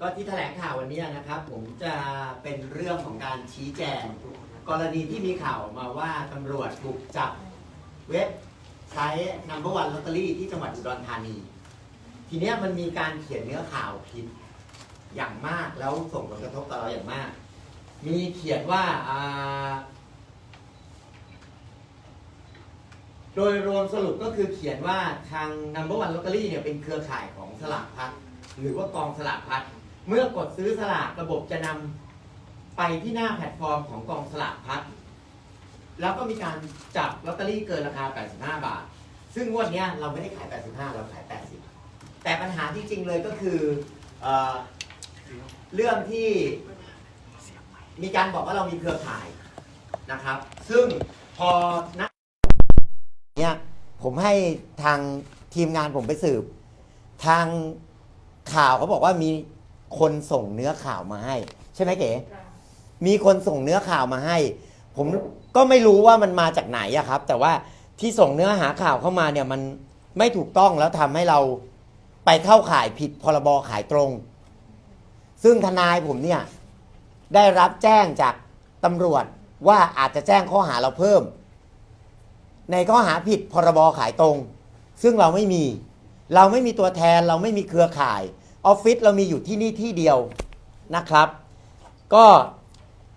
ก็ที่แถลงข่าววันนี้นะครับ ผมจะเป็นเรื่องของการชี้แจง กรณีที่มีข่าวมาว่าตำรวจถูกจับเว็บใช้ number one lottery ที่จังหวัดอุดรธานี ทีเนี้ยมันมีการเขียนเนื้อข่าวผิดอย่างมากแล้วส่งผลกระทบต่อเราอย่างมาก มีเขียนว่าอ่าโดยรวมสรุปก็คือเขียนว่าทาง number one lottery เนี่ยเป็นเครือข่ายของสลากพัดหรือว่ากองสลากพัด เมื่อกดซื้อสลากระบบจะนำไปที่หน้าแพลตฟอร์มของกองสลากพัดแล้วก็มีการจับลอตเตอรี่เกินราคา 85 บาท ซึ่งงวดนี้เราไม่ได้ขาย 85 เราขาย 80 แต่ปัญหาที่จริงเลยก็คือเอเรื่องที่มีการบอกว่าเรามีเครือข่ายนะครับ ซึ่งพอณเนี่ยผมให้ทางทีมงานผมไปสืบ ทางข่าวเขาบอกว่ามี คนส่งเนื้อข่าวมาให้ ใช่ไหมเก๋มีคนส่งเนื้อข่าวมาให้ ผมก็ไม่รู้ว่ามันมาจากไหนอะครับ แต่ว่าที่ส่งเนื้อหาข่าวเข้ามาเนี่ยมันไม่ถูกต้องแล้วทำให้เราไปเข้าข่ายผิดพรบขายตรง ซึ่งทนายผมเนี่ย ได้รับแจ้งจากตำรวจว่าอาจจะแจ้งข้อหาเราเพิ่ม ในข้อหาผิดพรบขายตรง ซึ่งเราไม่มี เราไม่มีตัวแทนเราไม่มีเครือข่าย ออฟฟิศเรามีอยู่ที่นี่ที่เดียวนะครับ ก็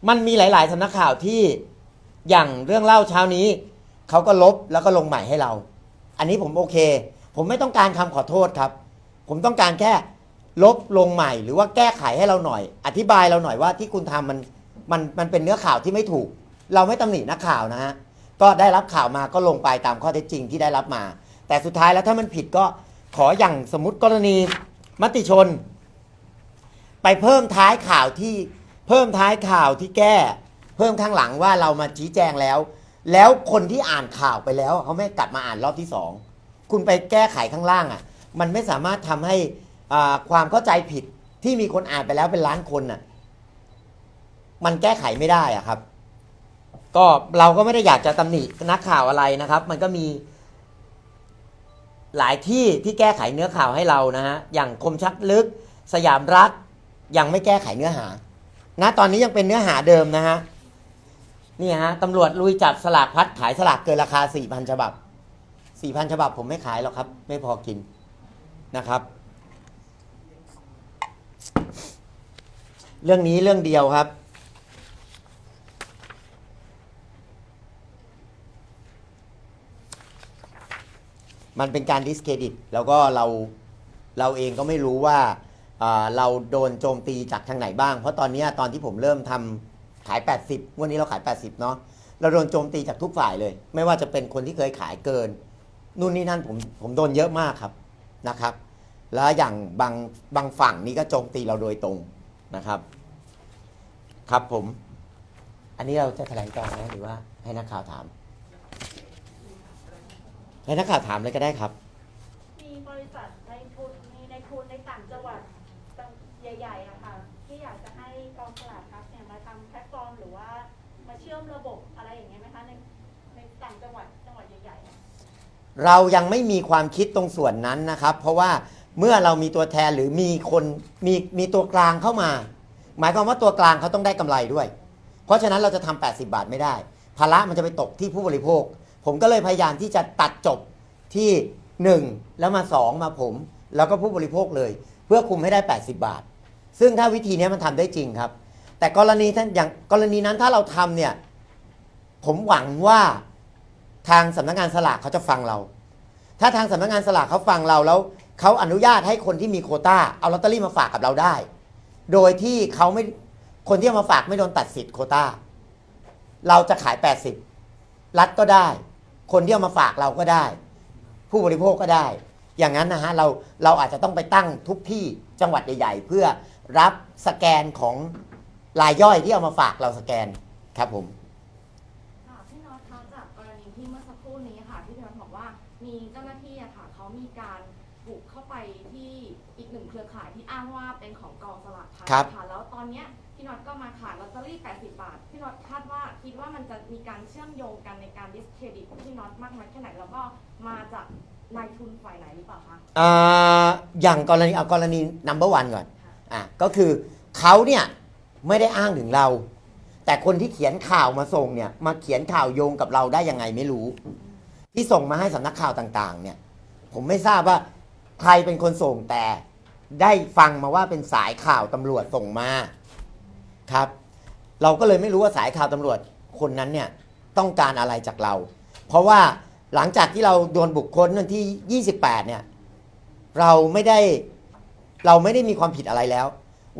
มันมีหลาย ๆสำนักข่าวที่อย่างเรื่องเล่าเช้านี้ เขาก็ลบแล้วก็ลงใหม่ให้เรา อันนี้ผมโอเค ผมไม่ต้องการคำขอโทษครับ ผมต้องการแค่ลบลงใหม่หรือว่าแก้ไขให้เราหน่อย อธิบายเราหน่อยว่าที่คุณทำมันมันมันเป็นเนื้อข่าวที่ไม่ถูก เราไม่ตำหนินักข่าวนะฮะก็ได้รับข่าวมาก็ลงไปตามข้อเท็จจริงที่ได้รับมา แต่สุดท้ายแล้วถ้ามันผิดก็ขออย่างสมมติกรณี มติชน ไปเพิ่มท้ายข่าวที่เพิ่มท้ายข่าวที่แก้ เพิ่มข้างหลังว่าเรามาชี้แจงแล้ว แล้วคนที่อ่านข่าวไปแล้วเขาไม่กลับมาอ่านรอบที่สองคุณไปแก้ไขข้างล่างอะ มันไม่สามารถทำให้อ่าความเข้าใจผิดที่มีคนอ่านไปแล้วเป็นล้านคนน่ะ มันแก้ไขไม่ได้อะครับ ก็เราก็ไม่ได้อยากจะตำหนินักข่าวอะไรนะครับ มันก็มี หลายที่ที่แก้ไขเนื้อข่าวให้เรานะฮะอย่างคมชัดลึก สยามรัฐยังไม่แก้ไขเนื้อหาณตอนนี้ยังเป็นเนื้อหาเดิมนะฮะนี่ฮะตำรวจลุยจับสลากพัดขายสลากเกินราคา 4,000 ฉบับ 4,000 ฉบับผมไม่ขายหรอกครับ ไม่พอกินนะครับ เรื่องนี้เรื่องเดียวครับ มันเป็นการดิสเครดิต แล้วก็เราเราเองก็ไม่รู้ว่าเราโดนโจมตีจากทางไหนบ้าง เพราะตอนนี้ตอนที่ผมเริ่มทำขาย 80 วันนี้เราขาย 80 เนาะเราโดนโจมตีจากทุกฝ่ายเลย ไม่ว่าจะเป็นคนที่เคยขายเกิน นู่นนี่นั่นผมผมโดนเยอะมากครับนะครับ แล้วอย่างบางบางฝั่งนี่ก็โจมตีเราโดยตรงนะครับ ครับผม อันนี้เราจะแถลงต่อไหมหรือว่าให้นักข่าวถาม ให้นักข่าวถามเลยก็ได้ครับ มีบริษัทในทุนมีในทุนในต่างจังหวัดใหญ่ๆอะค่ะ ที่อยากจะให้กองสลากพลัสเนี่ยมาทำแพลตฟอร์มหรือว่ามาเชื่อมระบบอะไรอย่างเงี้ยไหมคะในในต่างจังหวัดจังหวัดใหญ่ๆอะเรายังไม่มีความคิดตรงส่วนนั้นนะครับ เพราะว่าเมื่อเรามีตัวแทนหรือมีคนมีมีตัวกลางเข้ามา หมายความว่าตัวกลางเขาต้องได้กำไรด้วย เพราะฉะนั้นเราจะทำ80 บาทไม่ได้ภาระมันจะไปตกที่ผู้บริโภค ผมก็เลยพยายามที่จะตัดจบที่ 1 แล้วมา 2 มาผม แล้วก็ผู้บริโภคเลย เพื่อคุมให้ได้ 80 บาท ซึ่งถ้าวิธีนี้มันทำได้จริงครับ แต่กรณีท่านอย่างกรณีนั้นถ้าเราทำเนี่ยผมหวังว่าทางสำนักงานสลากเขาจะฟังเรา ถ้าทางสำนักงานสลากเขาฟังเราแล้วเขาอนุญาตให้คนที่มีโควต้าเอาลอตเตอรี่มาฝากกับเราได้ โดยที่เขาไม่คนที่เอามาฝากไม่โดนตัดสิทธิ์โควต้า เราจะขาย 80 รัฐก็ได้ คนที่เอามาฝากเราก็ได้ ผู้บริโภคก็ได้ อย่างนั้นนะฮะเราเราอาจจะต้องไปตั้งทุกที่จังหวัดใหญ่ ๆ เพื่อรับสแกนของรายย่อยที่เอามาฝากเราสแกนครับผม ค่ะพี่น็อตคะจากกรณีที่เมื่อสักครู่นี้ค่ะที่พี่น็อตบอกว่ามีเจ้าหน้าที่อะค่ะเขามีการ บุกเข้าไปที่อีกหนึ่งเครือข่ายที่อ้างว่าเป็นของกองสลากพลัสครับ ค่ะแล้วตอนเนี้ยพี่น็อตก็มาขายลอตเตอรี่ 80 บาท พี่น็อตคาดว่าคิดว่ามันจะมีการเชื่อมโยงกันในการดิสเครดิตพี่น็อตมากน้อยแค่ไหนแล้วก็มาจากนายทุนฝ่ายไหนหรือเปล่าคะ อ่าอย่างกรณีเอากรณี number one ก่อนค่ะอะก็คือเขาเนี่ยไม่ได้อ้างถึงเรา แต่คนที่เขียนข่าวมาส่งเนี่ยมาเขียนข่าวโยงกับเราได้ยังไงไม่รู้ ที่ส่งมาให้สำนักข่าวต่างๆเนี่ยผมไม่ทราบว่า ใครเป็นคนส่งแต่ได้ฟังมาว่าเป็นสายข่าวตำรวจส่งมาครับ เราก็เลยไม่รู้ว่าสายข่าวตำรวจคนนั้นเนี่ยต้องการอะไรจากเรา เพราะว่าหลังจากที่เราโดนบุคคลวันที่ 28 เนี่ย เราไม่ได้เราไม่ได้มีความผิดอะไรแล้ว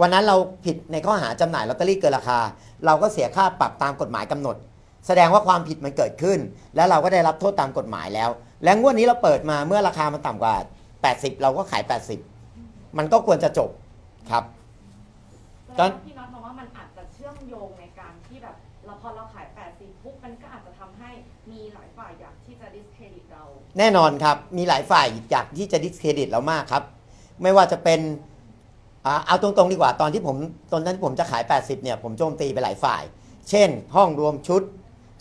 วันนั้นเราผิดในข้อหาจำหน่ายลอตเตอรี่เกินราคา เราก็เสียค่าปรับตามกฎหมายกำหนด แสดงว่าความผิดมันเกิดขึ้น และเราก็ได้รับโทษตามกฎหมายแล้ว และงวดนี้เราเปิดมาเมื่อราคามันต่ำกว่า 80 เราก็ขาย 80 มันก็ควรจะจบครับแสดงว่าพี่น็อตมองว่ามันอาจจะเชื่อมโยงในการที่แบบเราพอเราขาย 80ปุ๊บมันก็อาจจะทำให้มีหลายฝ่ายอยากที่จะ discredit เรา แน่นอนครับ มีหลายฝ่ายอยากที่จะดิสเครดิตเรามากครับ ไม่ว่าจะเป็นอ่าเอาตรงๆดีกว่าตอนที่ผมตอนนั้นที่ผมจะขาย 80 เนี่ย ผมโจมตีไปหลายฝ่าย เช่น ห้องรวมชุด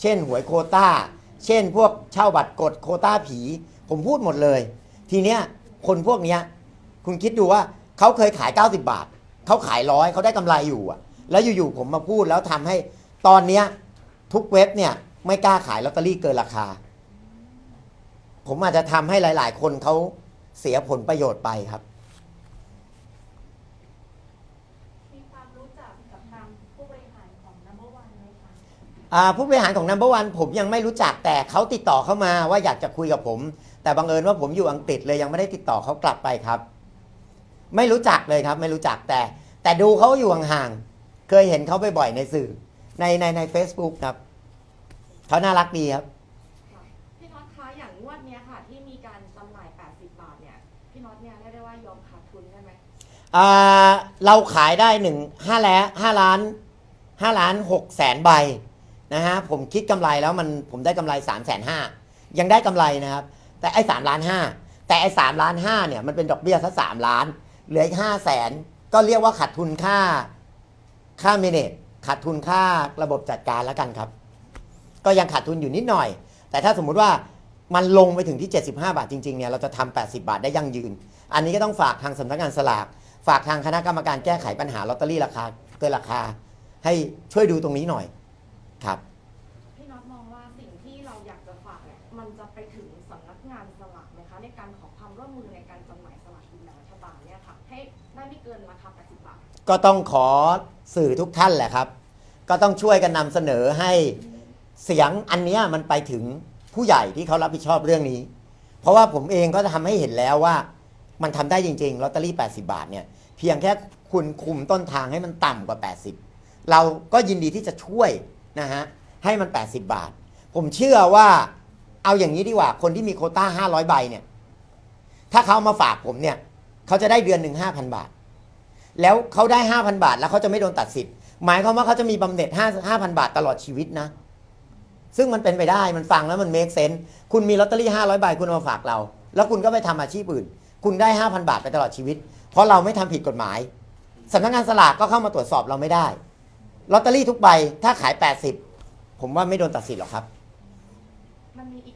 เช่น หวยโควต้า เช่น พวกเช่าบัตรกดโควต้าผี ผมพูดหมดเลย ทีเนี้ย คนพวกเนี้ยคุณคิดดูว่าเขาเคยขาย 90 บาท เขาขายร้อยเขาได้กำไรอยู่อะแล้วอยู่ๆผมมาพูดแล้วทำให้ตอนเนี้ยทุกเว็บเนี่ยไม่กล้าขายลอตเตอรี่เกินราคา ผมอาจจะทำให้หลาย ๆ คนเขาเสียผลประโยชน์ไปครับมีความรู้จักกับทางผู้บริหารของ Number One ไหมคะอ่าผู้บริหารของ Number One ผมยังไม่รู้จักแต่เขาติดต่อเข้ามาว่าอยากจะคุยกับผม แต่บังเอิญว่าผมอยู่อังกฤษเลยยังไม่ได้ติดต่อเขากลับไปครับ ไม่รู้จักเลยครับ ไม่รู้จักแต่ แต่ดูเขาอยู่ห่างๆเคยเห็นเขาบ่อยๆในสื่อ ในในใน Facebook ครับเขาน่ารักดีครับค่ะพี่น็อตคะอย่างงวดเนี้ยค่ะ ที่มีการจำหน่าย 80 บาทเนี่ย พี่น็อตเนี่ยเรียกได้ว่ายอมขาดทุนได้ไหมอ่าเราขายได้หนึ่งห้าแล้วห้าล้านห้าล้านหกแสนใบนะฮะผมคิดกำไรแล้วมันผมได้กำไรสามแสนห้ายังได้กำไรนะครับ แต่ไอ้สามล้านห้าแต่ไอ้สามล้านห้าเนี่ยมันเป็นดอกเบี้ยซะสามล้าน เหลืออีกห้าแสนก็เรียกว่าขาดทุนค่าค่าเมเนจขาดทุนค่าระบบจัดการแล้วกันครับ ก็ยังขาดทุนอยู่นิดหน่อย แต่ถ้าสมมุติว่ามันลงไปถึงที่ 75 บาทจริงๆเนี่ยเราจะทำ80 บาทได้ยั่งยืน อันนี้ก็ต้องฝากทางสำนักงานสลาก ฝากทางคณะกรรมการแก้ไขปัญหาลอตเตอรี่ราคาเกินราคา ให้ช่วยดูตรงนี้หน่อยครับ ก็ต้องขอสื่อทุกท่านแหละครับ ก็ต้องช่วยกันนำเสนอให้เสียงอันเนี้ยมันไปถึงผู้ใหญ่ที่เขารับผิดชอบเรื่องนี้ เพราะว่าผมเองก็จะทำให้เห็นแล้วว่า มันทำได้จริงๆลอตเตอรี่ 80 บาทเนี่ยเพียงแค่คุณคุมต้นทางให้มันต่ำกว่า 80 เราก็ยินดีที่จะช่วยนะฮะให้มัน 80 บาท ผมเชื่อว่าเอาอย่างนี้ดีกว่าคนที่มีโคต้า500 ใบเนี่ยถ้าเขาเอามาฝากผมเนี่ยเขาจะได้เดือนหนึ่ง5,000 บาท แล้วเขาได้ 5,000 บาท แล้วเขาจะไม่โดนตัดสิทธิ์ หมายความว่าเขาจะมีบำเหน็จ5 5,000 บาทตลอดชีวิตนะ ซึ่งมันเป็นไปได้มันฟังแล้วมันเมคเซน s ์คุณมีลอตเตอรี่ 500 ใบคุณเอามาฝากเรา แล้วคุณก็ไปทำอาชีพอื่น คุณได้ 5,000 บาทไปตลอดชีวิต เพราะเราไม่ทำผิดกฎหมายสำนักงานสลากก็เข้ามาตรวจสอบเราไม่ได้ลอตเตอรี่ทุกใบถ้าขาย 80 ผมว่าไม่โดนตัดสิทธิ์หรอกครับ มันมีอีก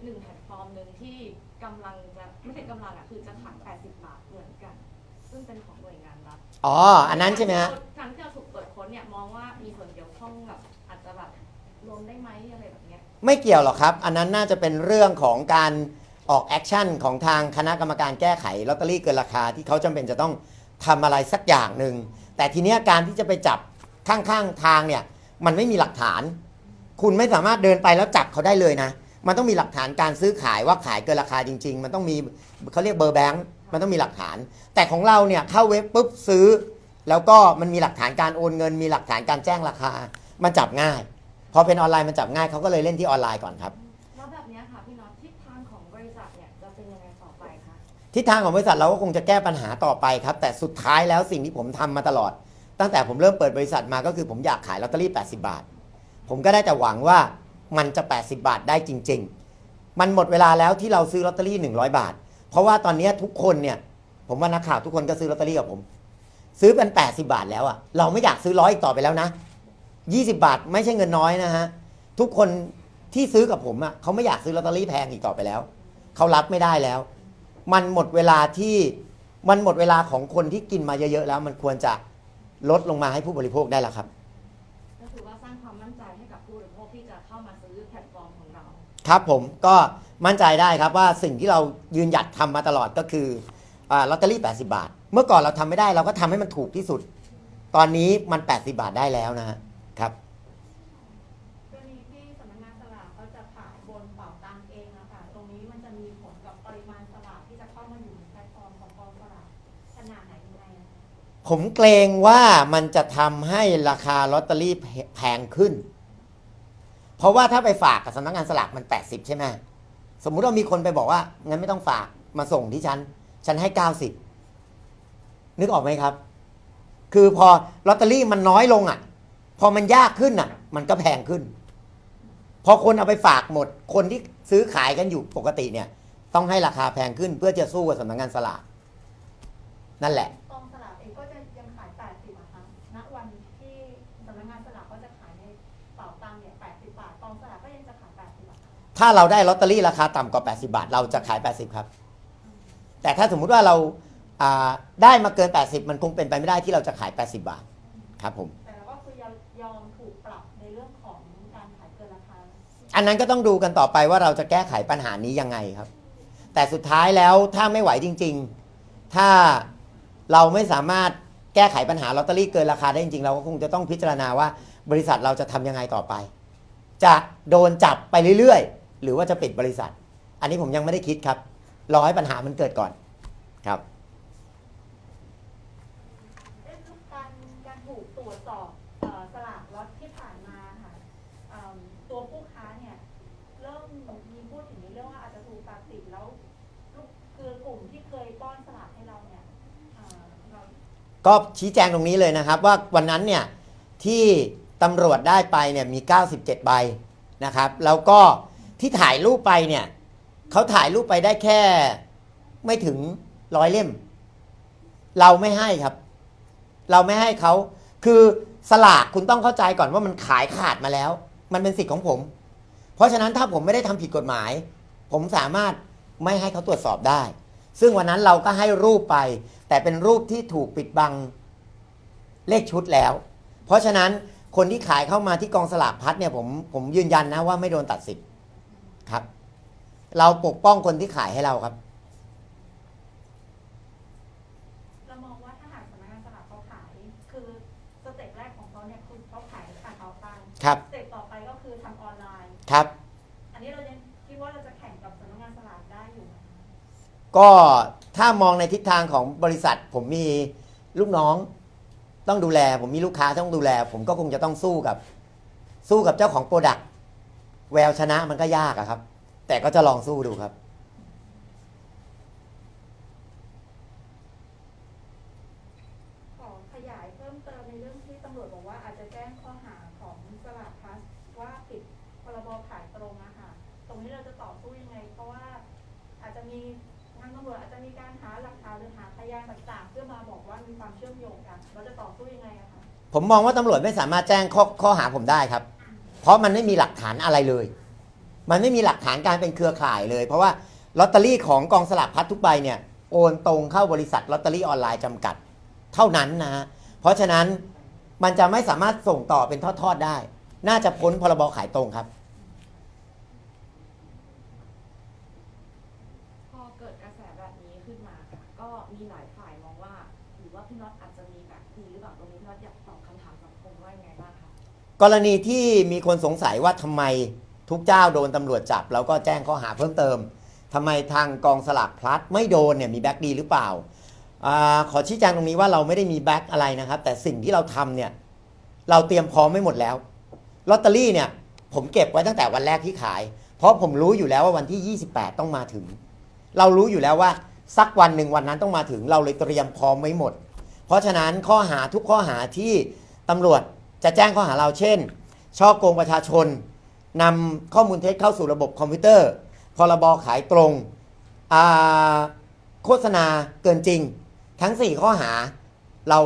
อ๋อ อันนั้นใช่ไหมฮะการที่เราถูกตรวจค้นเนี่ยมองว่ามีส่วนเกี่ยวข้องแบบอาจจะแบบรวมได้ไหมอะไรแบบเนี้ยไม่เกี่ยวหรอกครับ อันนั้นน่าจะเป็นเรื่องของการออกแอคชั่นของทางคณะกรรมการแก้ไขลอตเตอรี่เกินราคาที่เขาจำเป็นจะต้องทำอะไรสักอย่างหนึ่ง แต่ทีเนี้ยการที่จะไปจับข้างๆทางเนี่ย มันไม่มีหลักฐาน คุณไม่สามารถเดินไปแล้วจับเขาได้เลยนะ มันต้องมีหลักฐานการซื้อขายว่าขายเกินราคาจริง ๆ มันต้องมีเขาเรียกเบอร์แบงค์ มันต้องมีหลักฐาน แต่ของเราเนี่ยเข้าเว็บปุ๊บซื้อ แล้วก็มันมีหลักฐานการโอนเงิน มีหลักฐานการแจ้งราคา มันจับง่าย พอเป็นออนไลน์มันจับง่ายเขาก็เลยเล่นที่ออนไลน์ก่อนครับ แล้วแบบเนี้ยค่ะพี่น็อตทิศทางของบริษัทเนี่ยจะเป็นยังไงต่อไปคะ ทิศทางของบริษัทเราก็คงจะแก้ปัญหาต่อไปครับ แต่สุดท้ายแล้วสิ่งที่ผมทำมาตลอด ตั้งแต่ผมเริ่มเปิดบริษัทมาก็คือผมอยากขายลอตเตอรี่ 80 บาท ผมก็ได้แต่หวังว่ามันจะ 80 บาทได้จริง ๆ มันหมดเวลาแล้วที่เราซื้อลอตเตอรี่ 100 บาท เพราะว่าตอนนี้ทุกคนเนี่ย ผมว่านักข่าวทุกคนก็ซื้อลอตเตอรี่กับผม ซื้อเป็น 80 บาทแล้วอะเราไม่อยากซื้อร้อยอีกต่อไปแล้วนะ 20 บาทไม่ใช่เงินน้อยนะฮะ ทุกคนที่ซื้อกับผมอะเขาไม่อยากซื้อลอตเตอรี่แพงอีกต่อไปแล้ว เขารับไม่ได้แล้ว มันหมดเวลาที่มันหมดเวลาของคนที่กินมาเยอะๆแล้ว มันควรจะลดลงมาให้ผู้บริโภคได้แล้วครับ ก็คือว่าสร้างความมั่นใจให้กับผู้บริโภคที่จะเข้ามาซื้อแพลตฟอร์มของเรา ครับผมก็ มั่นใจได้ครับว่าสิ่งที่เรายืนหยัดทำมาตลอดก็คืออาลอตเตอรี่ 80 บาท เมื่อก่อนเราทำไม่ได้เราก็ทำให้มันถูกที่สุด ตอนนี้มัน 80 บาทได้แล้วนะฮะครับกรณีที่สำนักงานสลากเขาจะขายบนเป่าตังเองอะค่ะตรงนี้มันจะมีผลกับปริมาณสลากที่จะเข้ามาอยู่ในแพลตฟอร์มของกองสลากขนาดไหนยังไงอะคะผมเกรงว่ามันจะทำให้ราคาลอตเตอรี่แพงขึ้น เพราะว่าถ้าไปฝากกับสำนักงานสลากมัน 80 ใช่ไหม สมมุติว่ามีคนไปบอกว่า งั้นไม่ต้องฝากมาส่งที่ฉัน ฉันให้ 90 นึกออกไหมครับ คือพอลอตเตอรี่มันน้อยลงอะ พอมันยากขึ้นอะ มันก็แพงขึ้น พอคนเอาไปฝากหมด คนที่ซื้อขายกันอยู่ปกติเนี่ย ต้องให้ราคาแพงขึ้นเพื่อจะสู้กับสำนักงานสลากนั่นแหละ ถ้าเราได้ลอตเตอรี่ราคาต่ำกว่า 80 บาท เราจะขาย 80 ครับ แต่ถ้าสมมุติว่าเราอ่าได้มาเกิน 80 มันคงเป็นไปไม่ได้ที่เราจะขาย 80 บาทครับผม แต่เราก็คือยอมยอมถูกปรับในเรื่องของการขายเกินราคา อันนั้นก็ต้องดูกันต่อไปว่าเราจะแก้ไขปัญหานี้ยังไงครับ แต่สุดท้ายแล้วถ้าไม่ไหวจริง ๆ ถ้าเราไม่สามารถแก้ไขปัญหาลอตเตอรี่เกินราคาได้จริงๆ เราก็คงจะต้องพิจารณาว่าบริษัทเราจะทำยังไงต่อไป จะโดนจับไปเรื่อยๆ หรือว่าจะปิดบริษัท อันนี้ผมยังไม่ได้คิดครับ รอให้ปัญหามันเกิดก่อนครับเอ๊ะการการถูกตรวจสอบเอ่อสลากล็อตที่ผ่านมาค่ะเอิ่มตัวผู้ค้าเนี่ยเริ่มมีพูดถึงในเรื่องว่าอาจจะถูกตัดสิทธิ์แล้วลูกคือกลุ่มที่เคยป้อนสลากให้เราเนี่ยเอ่อเราก็ชี้แจงตรงนี้เลยนะครับ ว่าวันนั้นเนี่ยที่ตำรวจได้ไปเนี่ยมี 97 ใบนะครับ แล้วก็ ที่ถ่ายรูปไปเนี่ยเขาถ่ายรูปไปได้แค่ไม่ถึงร้อยเล่ม เราไม่ให้ครับ เราไม่ให้เขาคือสลากคุณต้องเข้าใจก่อนว่ามันขายขาดมาแล้ว มันเป็นสิทธิ์ของผม เพราะฉะนั้นถ้าผมไม่ได้ทำผิดกฎหมาย ผมสามารถไม่ให้เขาตรวจสอบได้ ซึ่งวันนั้นเราก็ให้รูปไป แต่เป็นรูปที่ถูกปิดบังเลขชุดแล้ว เพราะฉะนั้นคนที่ขายเข้ามาที่กองสลากพัดเนี่ยผมผมยืนยันนะว่าไม่โดนตัดสิทธิ์ ครับ เราปกป้องคนที่ขายให้เราครับ เรามองว่าถ้าหากสำนักงานสลากเขาขาย คือสเต็ปแรกของเขาเนี่ยคือเขาขายผ่านเป่าตังค์ครับ สเต็ปต่อไปก็คือทำออนไลน์ ครับ อันนี้เรายังคิดว่าเราจะแข่งกับสำนักงานสลากได้อยู่ไหมคะก็ถ้ามองในทิศทางของบริษัท ผมมีลูกน้องต้องดูแล ผมมีลูกค้าต้องดูแล ผมก็คงจะต้องสู้กับ สู้กับเจ้าของโปรดักต์ แววชนะมันก็ยากอะครับ แต่ก็จะลองสู้ดูครับ ขอขยายเพิ่มเติมในเรื่องที่ตำรวจบอกว่าอาจจะแจ้งข้อหาของสลากพลัสว่าผิดพรบขายตรงอะค่ะ ตรงนี้เราจะต่อสู้ยังไง เพราะว่าอาจจะมีทางตำรวจอาจจะมีการหาหลักฐานหรือหาพยานต่างๆ เพื่อมาบอกว่ามีความเชื่อมโยงกัน เราจะต่อสู้ยังไงอะคะ ผมมองว่าตำรวจไม่สามารถแจ้งข้อข้อหาผมได้ครับ เพราะมันไม่มีหลักฐานอะไรเลย มันไม่มีหลักฐานการเป็นเครือข่ายเลย เพราะว่าลอตเตอรี่ของกองสลากพัดทุกใบเนี่ยโอนตรงเข้าบริษัทลอตเตอรี่ออนไลน์จำกัด เท่านั้นนะฮะเพราะฉะนั้นมันจะไม่สามารถส่งต่อเป็นทอดๆได้ น่าจะพ้นพรบขายตรงครับ พอเกิดกระแสแบบนี้ขึ้นมาค่ะก็มีหลายฝ่ายมองว่า หรือว่าพี่น็อตอาจจะมีแบบดีหรือเปล่าตรงนี้พี่น็อตอยากตอบคำถามสังคมว่ายังไงบ้างคะ กรณีที่มีคนสงสัยว่าทำไมทุกเจ้าโดนตำรวจจับ แล้วก็แจ้งข้อหาเพิ่มเติมทำไมทางกองสลากพลัดไม่โดนเนี่ยมีแบ็กดีหรือเปล่าอาขอชี้แจงตรงนี้ว่าเราไม่ได้มีแบ็กอะไรนะครับ แต่สิ่งที่เราทำเนี่ยเราเตรียมพร้อมไม่หมดแล้วลอตเตอรี่เนี่ยผมเก็บไว้ตั้งแต่วันแรกที่ขาย เพราะผมรู้อยู่แล้วว่าวันที่ 28 ต้องมาถึง เรารู้อยู่แล้วว่าสักวันหนึ่งวันนั้นต้องมาถึง เราเลยเตรียมพร้อมไว้หมด เพราะฉะนั้นข้อหาทุกข้อหาที่ตำรวจ จะแจ้งข้อหาเราเช่น ช่อโกงประชาชนนำข้อมูลเท็จเข้าสู่ระบบคอมพิวเตอร์ พรบขายตรง โฆษณาเกินจริง ทั้ง 4 ข้อหาเรา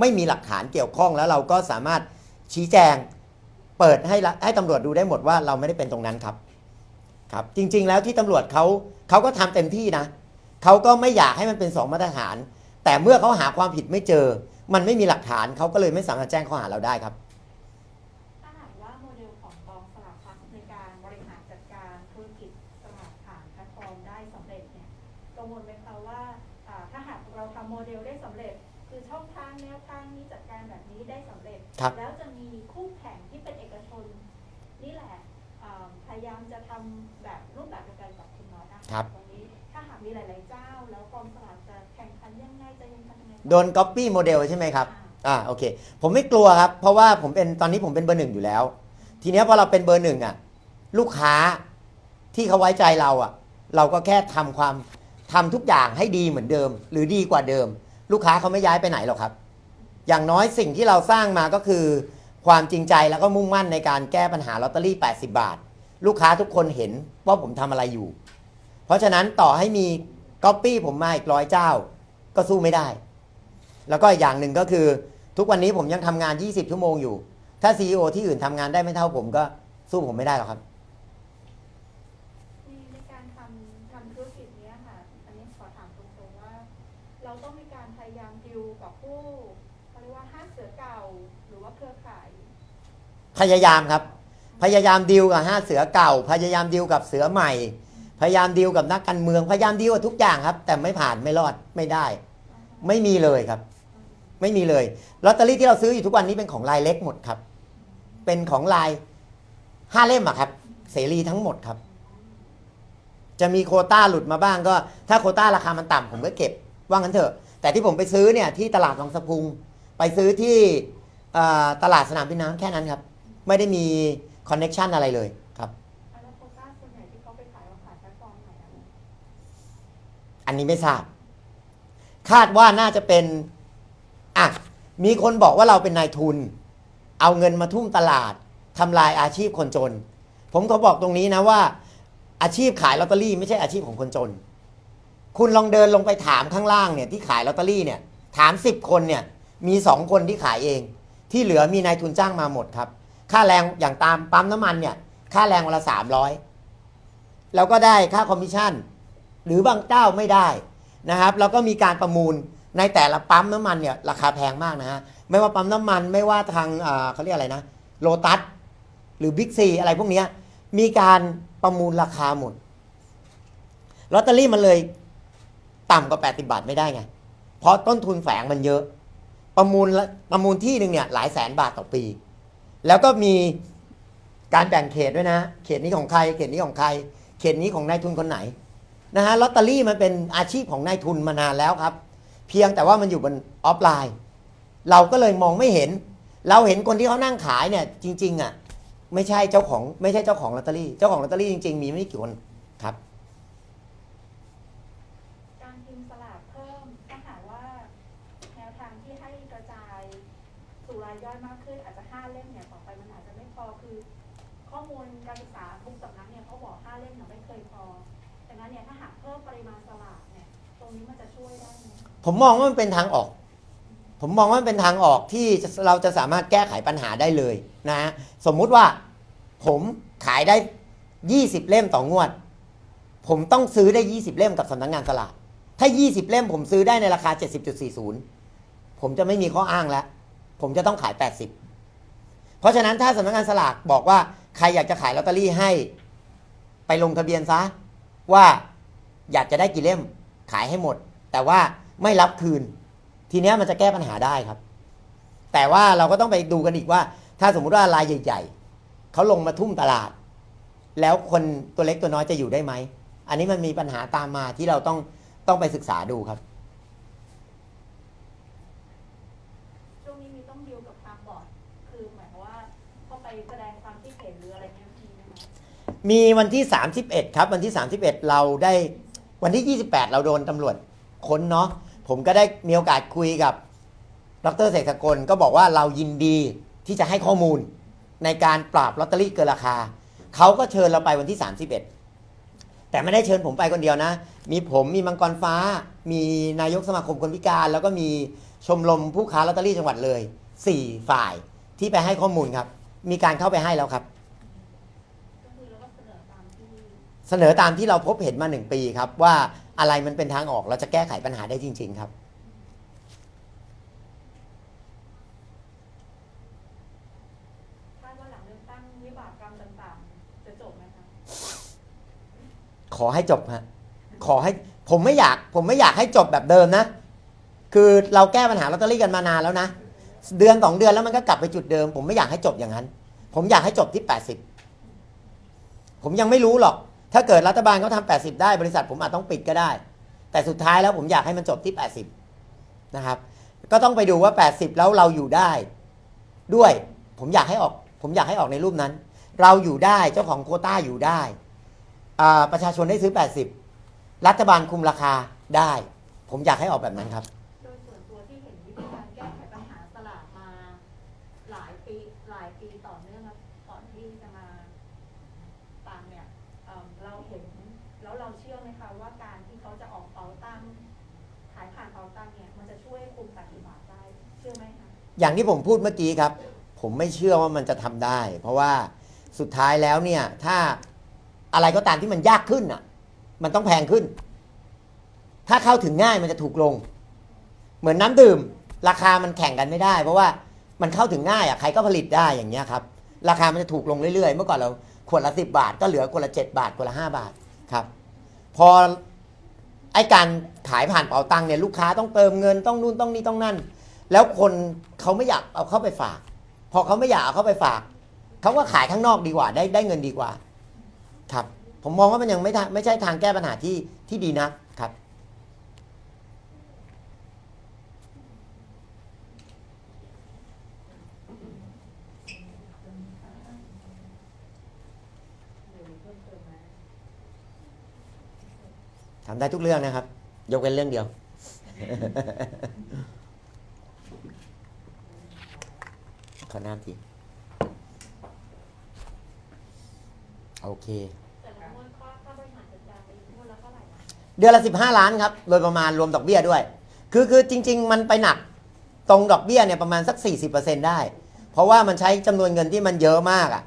ไม่มีหลักฐานเกี่ยวข้องแล้วเราก็สามารถชี้แจงเปิดให้ให้ตำรวจดูได้หมดว่าเราไม่ได้เป็นตรงนั้นครับครับ จริง ๆ แล้วที่ตำรวจเขาเขาก็ทำเต็มที่นะเขาก็ไม่อยากให้มันเป็นสองมาตรฐาน แต่เมื่อเขาหาความผิดไม่เจอ มันไม่มีหลักฐานเขาก็เลยไม่สามารถแจ้งข้อหาเราได้ครับ ถ้าหากว่าโมเดลของกองสลากพลัสในการบริหารจัดการธุรกิจสลากผ่านแพลตฟอร์มได้สำเร็จเนี่ยกังวลไหมคะว่าอ่าถ้าหากเราทำโมเดลได้สำเร็จ คือช่องทางแนวทางนี้จัดการแบบนี้ได้สำเร็จ ครับ แล้ว โดนก๊อปปี้โมเดลใช่ไหมครับอ่าโอเค ผมไม่กลัวครับ เพราะว่าผมเป็นตอนนี้ผมเป็นเบอร์หนึ่งอยู่แล้ว ทีนี้พอเราเป็นเบอร์หนึ่งอะลูกค้าที่เขาไว้ใจเราอะ เราก็แค่ทำความทำทุกอย่างให้ดีเหมือนเดิม หรือดีกว่าเดิม ลูกค้าเขาไม่ย้ายไปไหนหรอกครับ อย่างน้อยสิ่งที่เราสร้างมาก็คือ ความจริงใจแล้วก็มุ่งมั่นในการแก้ปัญหาลอตเตอรี่ 80 บาท ลูกค้าทุกคนเห็นว่าผมทำอะไรอยู่ เพราะฉะนั้นต่อให้มีก๊อปปี้ผมมาอีกร้อยเจ้า ก็สู้ไม่ได้ แล้วก็อีกอย่างหนึ่งก็คือ ทุกวันนี้ผมยังทำงาน 20 ชั่วโมงอยู่ ถ้า CEO ที่อื่นทำงานได้ไม่เท่าผมก็สู้ผมไม่ได้หรอกครับในในการทำทำธุรกิจเนี้ยค่ะอันนี้ขอถามตรงๆว่า เราต้องมีการพยายามดิวกับผู้เขาเรียกว่าห้างเสือเก่าหรือว่าเครือข่าย พยายามครับ พยายามดีลกับห้าเสือเก่า พยายามดีลกับเสือใหม่ พยายามดีลกับนักการเมือง พยายามดีลกับทุกอย่างครับ แต่ไม่ผ่านไม่รอดไม่ได้ ไม่มีเลยครับ ไม่มีเลยลอตเตอรี่ที่เราซื้ออยู่ทุกวันนี้เป็นของรายเล็กหมดครับ เป็นของรายห้าเล่มอะครับ เสรีทั้งหมดครับ จะมีโคต้าหลุดมาบ้างก็ ถ้าโคต้าราคามันต่ำผมก็เก็บ ว่างั้นเถอะ แต่ที่ผมไปซื้อเนี่ยที่ตลาดวังสะพุง ไปซื้อที่ตลาดสนามบินน้ำแค่นั้นครับ ไม่ได้มีคอนเน็ชันอะไรเลยครับแล้วโควต้าส่วนใหญ่ที่เขาไปขายว่าขาตฟอร์มไหนอะอันนี้ไม่ทราบ คาดว่าน่าจะเป็น อะมีคนบอกว่าเราเป็นนายทุน เอาเงินมาทุ่มตลาดทำลายอาชีพคนจน ผมขอบอกตรงนี้นะว่า อาชีพขายลอตเตอรี่ไม่ใช่อาชีพของคนจน คุณลองเดินลงไปถามข้างล่างเนี่ยที่ขายลอตเตอรี่เนี่ยถามสิบคนเนี่ยมีสองคนที่ขายเอง ที่เหลือมีนายทุนจ้างมาหมดครับ ค่าแรงอย่างตามปั๊มน้ำมันเนี่ยค่าแรงวันละสามร้อยแล้วก็ได้ค่าคอมมิชชั่น หรือบางเจ้าไม่ได้นะครับ แล้วก็มีการประมูล ในแต่ละปั๊มน้ำมันเนี่ยราคาแพงมากนะฮะไม่ว่าปั๊มน้ำมันไม่ว่าทางเขาเรียกอะไรนะโลตัสหรือบิ๊กซีอะไรพวกนี้มีการประมูลราคาหมดลอตเตอรี่มันเลยต่ำกว่า 80 บาทไม่ได้ไง เพราะต้นทุนแฝงมันเยอะ ประมูลประมูลที่หนึ่งเนี่ยหลายแสนบาทต่อปี แล้วก็มีการแบ่งเขตด้วยนะ เขตนี้ของใคร เขตนี้ของใคร เขตนี้ของนายทุนคนไหนนะฮะลอตเตอรี่มันเป็นอาชีพของนายทุนมานานแล้วครับ เพียงแต่ว่ามันอยู่บนออฟไลน์ เราก็เลยมองไม่เห็น เราเห็นคนที่เขานั่งขายเนี่ยจริง ๆอะไม่ใช่เจ้าของไม่ใช่เจ้าของลอตเตอรี่ เจ้าของลอตเตอรี่จริง ๆ มีไม่กี่คนครับ ผมมองว่ามันเป็นทางออก ผมมองว่ามันเป็นทางออกที่เราจะสามารถแก้ไขปัญหาได้เลยนะฮะสมมุติว่าผมขายได้ 20 เล่มต่องวด ผมต้องซื้อได้ 20 เล่มกับสำนักงานสลากถ้า 20 เล่มผมซื้อได้ในราคา 70.40 ผมจะไม่มีข้ออ้างแล้ว ผมจะต้องขาย 80 เพราะฉะนั้นถ้าสำนักงานสลากบอกว่าใครอยากจะขายลอตเตอรี่ให้ ไปลงทะเบียนซะ ว่าอยากจะได้กี่เล่มขายให้หมด แต่ว่า ไม่รับคืน ทีเนี้ยมันจะแก้ปัญหาได้ครับ แต่ว่าเราก็ต้องไปดูกันอีกว่า ถ้าสมมุติว่ารายใหญ่ๆเขาลงมาทุ่มตลาด แล้วคนตัวเล็กตัวน้อยจะอยู่ได้ไหม อันนี้มันมีปัญหาตามมาที่เราต้องต้องไปศึกษาดูครับ ช่วงนี้มีต้องดิวกับทางบอร์ดคือหมายความว่าเข้าไปแสดงความคิดเห็นหรืออะไรเงี้ยมีไหมคะมีวันที่ 31 ครับ วันที่ 31 เราได้วันที่ 28 เราโดนตำรวจค้นเนาะ ผมก็ได้มีโอกาสคุยกับดรเสกสกลก็บอกว่าเรายินดีที่จะให้ข้อมูลในการปราบลอตเตอรี่เกินราคา เขาก็เชิญเราไปวันที่ 31 แต่ไม่ได้เชิญผมไปคนเดียวนะ มีผมมีมังกรฟ้า มีนายกสมาคมคนพิการ แล้วก็มีชมรมผู้ค้าลอตเตอรี่จังหวัดเลย 4 ฝ่ายที่ไปให้ข้อมูลครับ มีการเข้าไปให้แล้วครับก็คือเราก็เสนอตามที่เสนอตามที่เราพบเห็นมาหนึ่งปีครับว่า อะไรมันเป็นทางออกเราจะแก้ไขปัญหาได้จริง ๆ ครับ ขอให้จบฮะขอให้ผมไม่อยาก ผมไม่อยากให้จบแบบเดิมนะ คือเราแก้ปัญหาลอตเตอรี่กันมานานแล้วนะ เดือนสองเดือนแล้วมันก็กลับไปจุดเดิม ผมไม่อยากให้จบอย่างนั้น ผมอยากให้จบที่แปดสิบผมยังไม่รู้หรอก ถ้าเกิดรัฐบาลเขาทำ80 ได้บริษัทผมอาจต้องปิดก็ได้ แต่สุดท้ายแล้วผมอยากให้มันจบที่ 80 นะครับ ก็ต้องไปดูว่า 80 แล้วเราอยู่ได้ ด้วยผมอยากให้ออก ผมอยากให้ออกในรูปนั้น เราอยู่ได้เจ้าของโคต้าอยู่ได้ ประชาชนได้ซื้อ 80 รัฐบาลคุมราคาได้ ผมอยากให้ออกแบบนั้นครับ อย่างที่ผมพูดเมื่อกี้ครับ ผมไม่เชื่อว่ามันจะทำได้ เพราะว่าสุดท้ายแล้วเนี่ย ถ้าอะไรก็ตามที่มันยากขึ้นอะ มันต้องแพงขึ้น ถ้าเข้าถึงง่ายมันจะถูกลง เหมือนน้ำดื่ม ราคามันแข่งกันไม่ได้ เพราะว่ามันเข้าถึงง่ายอะใครก็ผลิตได้อย่างเงี้ยครับ ราคามันจะถูกลงเรื่อยๆ เมื่อก่อนเราขวดละสิบาท ก็เหลือขวดละเจ็ดบาทขวดละห้าบาทครับ พอไอการขายผ่านเป๋าตังค์เนี่ยลูกค้าต้องเติมเงินต้องนู่นต้องนี่ต้องนั่น แล้วคนเขาไม่อยากเอาเข้าไปฝาก พอเขาไม่อยากเอาเข้าไปฝากเขาก็ขายข้างนอกดีกว่า ได้ได้เงินดีกว่า ครับ ผมมองว่ามันยังไม่ทางไม่ใช่ทางแก้ปัญหาที่ที่ดีนักครับ ทำได้ทุกเรื่องนะครับ ยกเว้นเรื่องเดียว ขอน้ำทีโอเคแต่ละงวดค่าค่าบริหารจัดการไปงวดละเท่าไหร่นะเดือนละ15ล้านครับ โดยประมาณรวมดอกเบี้ยด้วย คือคือจริง ๆ มันไปหนักตรงดอกเบี้ยเนี่ยประมาณสัก 40%ได้ เพราะว่ามันใช้จำนวนเงินที่มันเยอะมากอะ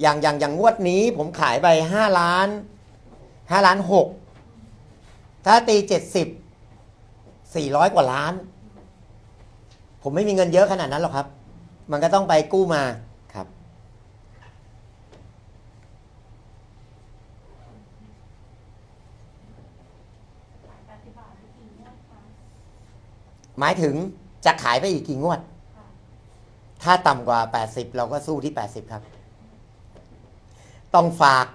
อย่างอย่างอย่างงวดนี้ผมขายไป 5 ล้าน 5 ล้าน 6 ถ้าตี 70 400 กว่าล้าน ผมไม่มีเงินเยอะขนาดนั้นหรอกครับ มันก็ต้องไปกู้มาครับ หมายถึงจะขายไปอีกกี่งวด ถ้าต่ำกว่า 80 เราก็สู้ที่ 80 ครับ ต้องฝาก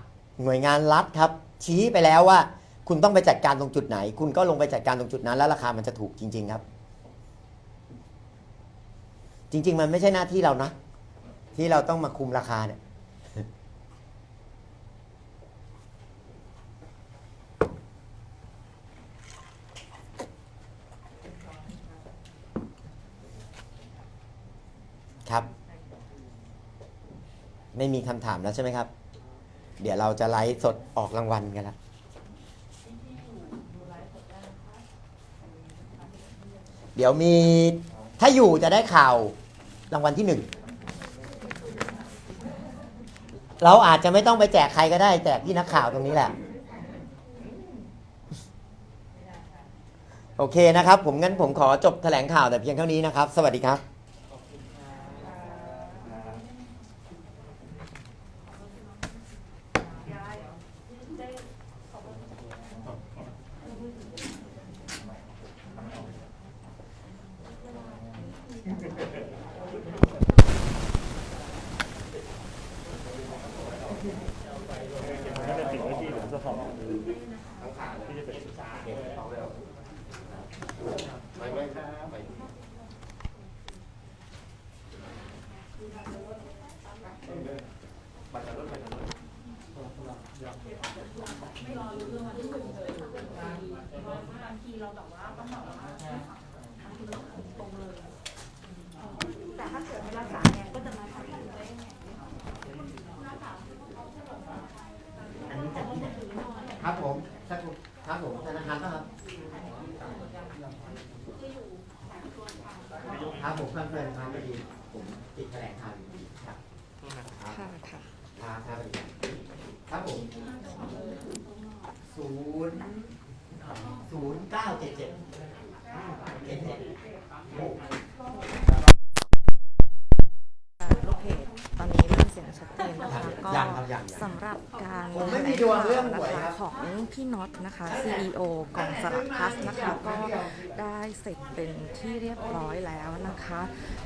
หน่วยงานรัฐครับ ชี้ไปแล้วว่า คุณต้องไปจัดการตรงจุดไหน คุณก็ลงไปจัดการตรงจุดนั้น แล้วราคามันจะถูกจริง ๆ ครับ จริง ๆ มันไม่ใช่หน้าที่เรานะที่เราต้องมาคุมราคาเนี่ยครับ ไม่มีคำถามแล้วใช่ไหมครับ เดี๋ยวเราจะไลฟ์สดออกรางวัลกันแล้วเดี๋ยวมีถ้าอยู่จะได้ข่าว รางวัลที่หนึ่งเราอาจจะไม่ต้องไปแจกใครก็ได้ แจกที่นักข่าวตรงนี้แหละ โอเคนะครับ ผมงั้นผมขอจบแถลงข่าวแต่เพียงเท่านี้นะครับ สวัสดีครับ ได้ขอบคุณ น่าจะติดไว้ที่หลุม สองที่จะเป็น บางทีเราแบบว่าต้องแบบว่าทำธุรกิจตรงเลยแต่ถ้าเกิดไม่รักษาเนี่ยก็จะมาทำได้ยังไง อันนี้จากที่ไหนครับผมครับผมครับผมธนาคารป่ะครับ ครับผมเพื่อนๆครับพอดีผมติดแถลงข่าวอยู่ครับครับ ค่ะค่ะ ครับครับครับผมศูนย์ศูนย์เก้าเจ็ดเจ็ดเจ็ดเจ็ดหก ลูกเพจตอนนี้เริ่มเสียงชัดเจน อย่างอย่าง สำหรับการผมไม่มีดวงเรื่องหวยนะครัคะบของพี่น็อตนะคะ CEO กองสลักพลัสนะคะก็ได้เสร็จเป็นที่เรียบร้อยแล้วนะคะ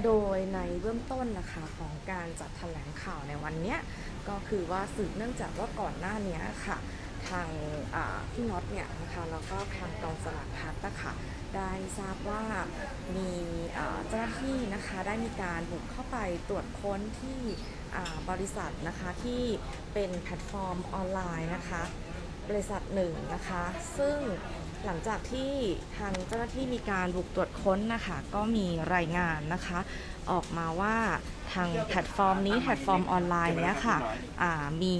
โดยในเบื้องต้นนะคะของการจัดแถลงข่าวในวันเนี้ยก็คือว่าสืบเนื่องจากว่าก่อนหน้านี้ค่ะ ทางอ่าพี่น็อตเนี่ยนะคะแล้วก็ทางกองสลากพลัสนะคะได้ทราบว่ามีอ่าเจ้าหน้าที่นะคะได้มีการบุกเข้าไปตรวจค้นที่อ่า บริษัทนะคะที่เป็นแพลตฟอร์มออนไลน์นะคะ บริษัทหนึ่งนะคะ ซึ่งหลังจากที่ทางเจ้าหน้าที่มีการบุกตรวจค้นนะคะก็มีรายงานนะคะ ออกมาว่าทางแพลตฟอร์มนี้แพลตฟอร์มออนไลน์เนี้ยค่ะมี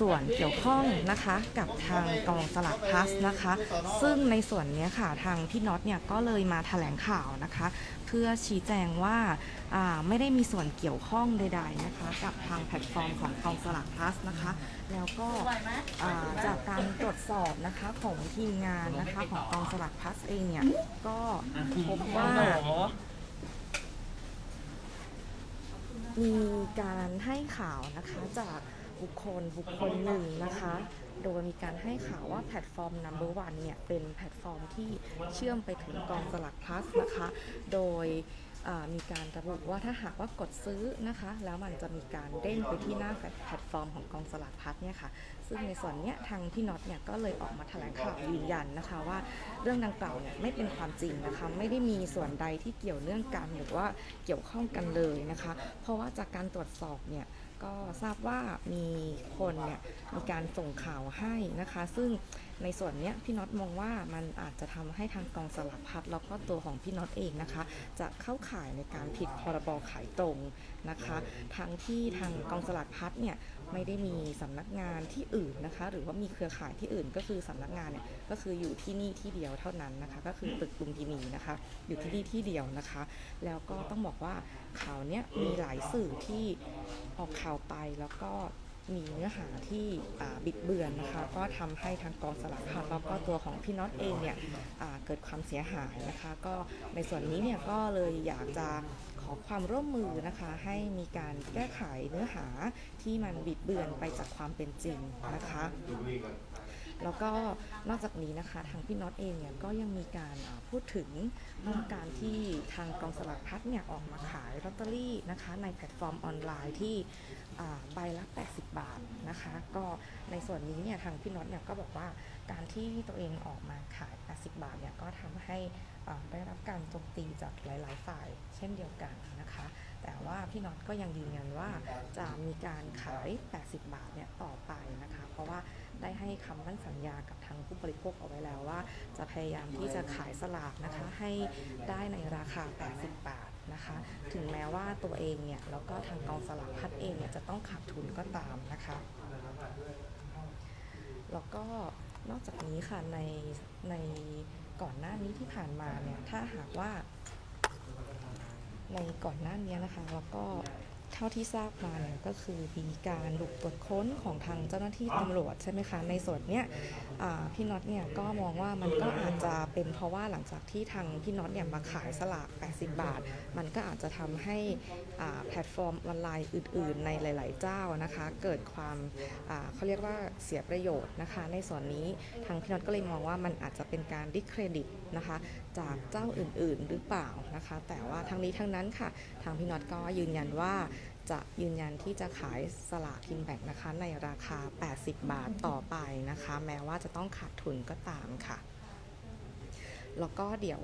ส่วนเกี่ยวข้องนะคะกับทางกองสลากพลัสนะคะ ซึ่งในส่วนนี้ค่ะทางพี่น็อตเนี่ยก็เลยมาแถลงข่าวนะคะ เพื่อชี้แจงว่าาไม่ได้มีส่วนเกี่ยวข้องใดๆนะคะ กับทางแพลตฟอร์มของกองสลากพลัสนะคะ แล้วก็จากการตรวจสอบนะคะของทีมงานนะคะของกองสลากพลัสเองเนี่ยก็พบว่ามีการให้ข่าวนะคะจาก บุคคลบุคคลหนึ่งนะคะ โดยมีการให้ข่าวว่าแพลตฟอร์ม Number One เนี่ยเป็นแพลตฟอร์มที่เชื่อมไปถึงกองสลักพลัสนะคะ โดยมีการระบุว่าถ้าหากว่ากดซื้อนะคะ แล้วมันจะมีการเด้งไปที่หน้าแพลตฟอร์มของกองสลักพลัสเนี่ยค่ะ ซึ่งในส่วนเนี้ยทางพี่น็อตเนี่ยก็เลยออกมาแถลงข่าวยืนยันนะคะว่าเรื่องดังกล่าวเนี่ยไม่เป็นความจริงนะคะ ไม่ได้มีส่วนใดที่เกี่ยวเนื่องกันหรือว่าเกี่ยวข้องกันเลยนะคะ เพราะว่าจากการตรวจสอบเนี่ย ก็ทราบว่ามีคนเนี่ยมีการส่งข่าวให้นะคะ ซึ่งในส่วนเนี้ยพี่น็อตมองว่ามันอาจจะทำให้ทางกองสลักพัดแล้วก็ตัวของพี่น็อตเองนะคะ จะเข้าข่ายในการผิดพรบขายตรงนะคะ ทั้งที่ทางกองสลักพัดเนี่ยไม่ได้มีสำนักงานที่อื่นนะคะ หรือว่ามีเครือข่ายที่อื่นก็คือสำนักงานเนี่ยก็คืออยู่ที่นี่ที่เดียวเท่านั้นนะคะ ก็คือตึกลุมพินีนะคะ อยู่ที่นี่ที่เดียวนะคะ แล้วก็ต้องบอกว่าข่าวเนี้ยมีหลายสื่อที่ออกข่าวไปแล้วก็ มีเนื้อหาที่บิดเบือนนะคะก็ทำให้ทางกองสลักพัดแล้วก็ตัวของพี่น็อตเองเนี่ยเกิดความเสียหายนะคะ ก็ในส่วนนี้เนี่ยก็เลยอยากจะขอความร่วมมือนะคะให้มีการแก้ไขเนื้อหาที่มันบิดเบือนไปจากความเป็นจริงนะคะแล้วก็นอกจากนี้นะคะทางพี่น็อตเองเนี่ยก็ยังมีการพูดถึงเรื่องการที่ทางกองสลากพัดเนี่ยออกมาขายลอตเตอรี่นะคะในแพลตฟอร์มออนไลน์ที่ ใบละ 80 บาทนะคะ ก็ในส่วนนี้เนี่ยทางพี่น็อตเนี่ยก็บอกว่าการที่ตัวเองออกมาขาย 80 บาทเนี่ยก็ทำให้ได้รับการโจมตีจากหลาย ๆ ฝ่ายเช่นเดียวกันนะคะ แต่ว่าพี่น็อตก็ยังยืนยันว่าจะมีการขาย 80 บาทเนี่ยต่อไปนะคะ เพราะว่าได้ให้คำมั่นสัญญากับทางผู้บริโภคเอาไว้แล้วว่า จะพยายามที่จะขายสลากนะคะให้ได้ในราคา 80 บาท นะคะ ถึงแม้ว่าตัวเองเนี่ยแล้วก็ทางกองสลากพัดเองเนี่ยจะต้องขาดทุนก็ตามนะคะ แล้วก็นอกจากนี้ค่ะในในก่อนหน้านี้ที่ผ่านมาเนี่ยถ้าหากว่า ในก่อนหน้านี้นะคะแล้วก็ เท่าที่ทราบมาเนี่ยก็คือมีการบุกตรวจค้นของทางเจ้าหน้าที่ตำรวจใช่ไหมคะ ในส่วนเนี้ยพี่น็อตเนี่ยก็มองว่ามันก็อาจจะเป็นเพราะว่าหลังจากที่ทางพี่น็อตเนี่ยมาขายสลาก 80 บาท มันก็อาจจะทำให้แพลตฟอร์มออนไลน์อื่น ๆ ในหลาย ๆ เจ้านะคะ เกิดความเขาเรียกว่าเสียประโยชน์นะคะ ในส่วนนี้ทางพี่น็อตก็เลยมองว่ามันอาจจะเป็นการดิเครดิตนะคะจากเจ้าอื่น ๆ หรือเปล่านะคะ แต่ว่าทั้งนี้ทั้งนั้นค่ะางพี่น็อตก็ยืนยันว่าจะยืนยันที่จะขายสลากกินแบ่งนะคะในราคา 80 บาทต่อไปนะคะ แม้ว่าจะต้องขาดทุนก็ตามค่ะ แล้วก็เดี๋ยว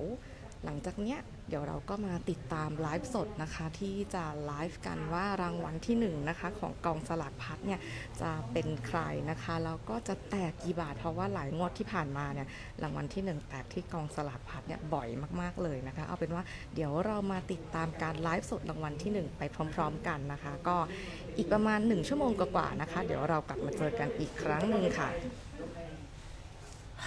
หลังจากเนี้ยเดี๋ยวเราก็มาติดตามไลฟ์สดนะคะที่จะไลฟ์กันว่ารางวัลที่หนึ่งนะคะของกองสลากพัดเนี่ยจะเป็นใครนะคะแล้วก็จะแตกกี่บาทเพราะว่าหลายงวดที่ผ่านมาเนี่ยรางวัลที่หนึ่งแตกที่กองสลากพัดเนี่ยบ่อยมากๆเลยนะคะ เอาเป็นว่าเดี๋ยวเรามาติดตามการไลฟ์สดรางวัลที่หนึ่งไปพร้อม ๆ กันนะคะ ก็อีกประมาณหนึ่งชั่วโมงกว่าๆนะคะ เดี๋ยวเรากลับมาเจอกันอีกครั้งหนึ่งค่ะ